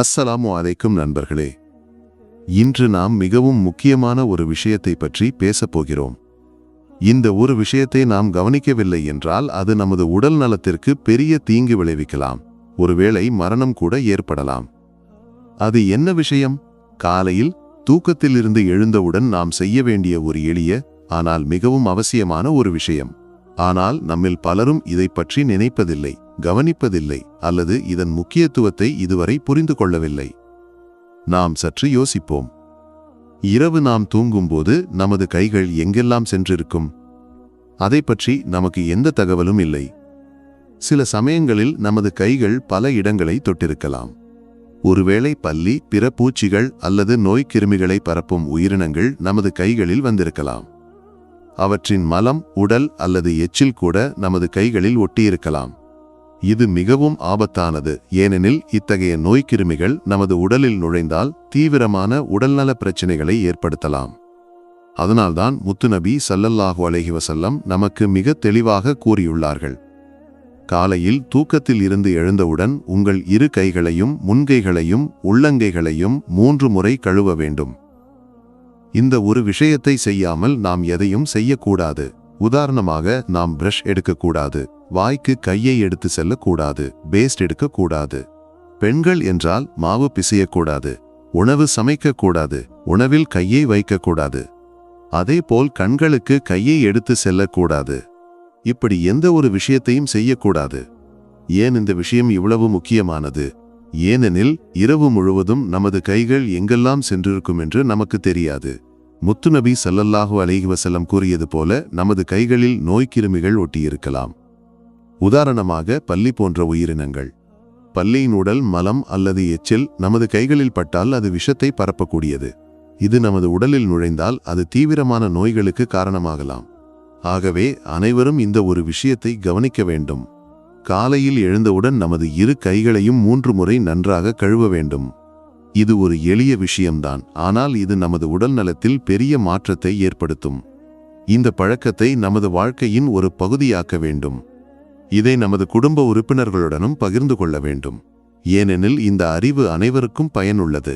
அஸ்ஸலாமு அலைக்கும் நண்பர்களே இன்று நாம் மிகவும் முக்கியமான ஒரு விஷயத்தை பற்றி பேசப் போகிறோம். இந்த ஒரு விஷயத்தை நாம் கவனிக்கவில்லை என்றால் அது நமது உடல் நலத்திற்கு பெரிய தீங்கு விளைவிக்கலாம். ஒருவேளை மரணம் கூட ஏற்படலாம். அது என்ன விஷயம்? காலையில் தூக்கத்திலிருந்து எழுந்தவுடன் நாம் செய்ய வேண்டிய ஒரு எளிய ஆனால் மிகவும் அவசியமான ஒரு விஷயம். ஆனால் நம்மில் பலரும் இதை பற்றி நினைப்பதில்லை. கவனிப்பதில்லை அல்லது இதன் முக்கியத்துவத்தை இதுவரை புரிந்து கொள்ளவில்லை நாம் சற்று யோசிப்போம். இரவு நாம் தூங்கும்போது நமது கைகள் எங்கெல்லாம் சென்றிருக்கும்? அதை பற்றி நமக்கு எந்த தகவலும் இல்லை. சில சமயங்களில் நமது கைகள் பல இடங்களை தொட்டிருக்கலாம். ஒருவேளை பல்லி பிற பூச்சிகள் அல்லது நோய்க்கிருமிகளை பரப்பும் உயிரினங்கள் நமது கைகளில் வந்திருக்கலாம். அவற்றின் மலம் உடல் அல்லது எச்சில் கூட நமது கைகளில் ஒட்டியிருக்கலாம். இது மிகவும் ஆபத்தானது. ஏனெனில் இத்தகைய நோய்க்கிருமிகள் நமது உடலில் நுழைந்தால் தீவிரமான உடல்நல பிரச்சினைகளை ஏற்படுத்தலாம். அதனால்தான் முத்துநபி சல்லல்லாஹு அலஹி வசல்லம் நமக்கு மிக தெளிவாக கூறியுள்ளார்கள். காலையில் தூக்கத்தில் இருந்து எழுந்தவுடன் உங்கள் இரு கைகளையும் முன்கைகளையும் உள்ளங்கைகளையும் மூன்று முறை கழுவ வேண்டும். இந்த ஒரு விஷயத்தை செய்யாமல் நாம் எதையும் செய்யக்கூடாது. உதாரணமாக நாம் பிரஷ் எடுக்கக்கூடாது வாய்க்கு கையை எடுத்து செல்லக்கூடாது பேஸ்ட் எடுக்கக்கூடாது. பெண்கள் என்றால் மாவு பிசையக்கூடாது உணவு சமைக்கக்கூடாது உணவில் கையை வைக்கக்கூடாது. அதேபோல் கண்களுக்கு கையை எடுத்து செல்லக்கூடாது. இப்படி எந்த ஒரு விஷயத்தையும் செய்யக்கூடாது. ஏன் இந்த விஷயம் இவ்வளவு முக்கியமானது? ஏனெனில் இரவு முழுவதும் நமது கைகள் எங்கெல்லாம் சென்றிருக்கும் என்று நமக்கு தெரியாது. முத்துநபி சல்லல்லாஹு அலைஹி வசல்லம் கூறியது போல நமது கைகளில் நோய்க்கிருமிகள் ஒட்டியிருக்கலாம். உதாரணமாக பல்லி போன்ற உயிரினங்கள். பல்லியின் உடல் மலம் அல்லது எச்சில் நமது கைகளில் பட்டால் அது விஷத்தை பரப்பக்கூடியது. இது நமது உடலில் நுழைந்தால் அது தீவிரமான நோய்களுக்கு காரணமாகலாம். ஆகவே அனைவரும் இந்த ஒரு விஷயத்தை கவனிக்க வேண்டும். காலையில் எழுந்தவுடன் நமது இரு கைகளையும் மூன்று முறை நன்றாக கழுவ வேண்டும். இது ஒரு எளிய விஷயம்தான் ஆனால் இது நமது உடல் நலத்தில் பெரிய மாற்றத்தை ஏற்படுத்தும். இந்த பழக்கத்தை நமது வாழ்க்கையின் ஒரு பகுதியாக்க வேண்டும். இதை நமது குடும்ப உறுப்பினர்களுடனும் பகிர்ந்து கொள்ள வேண்டும். ஏனெனில் இந்த அறிவு அனைவருக்கும் பயனுள்ளது.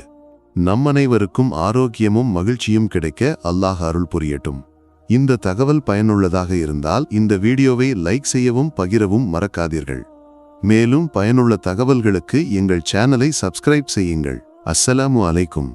நம் அனைவருக்கும் ஆரோக்கியமும் மகிழ்ச்சியும் கிடைக்க அல்லாஹ் அருள் புரியட்டும். இந்த தகவல் பயனுள்ளதாக இருந்தால் இந்த வீடியோவை லைக் செய்யவும் பகிரவும் மறக்காதீர்கள். மேலும் பயனுள்ள தகவல்களுக்கு எங்கள் சேனலை சப்ஸ்கிரைப் செய்யுங்கள். அஸ்ஸலாமு அலைக்கும்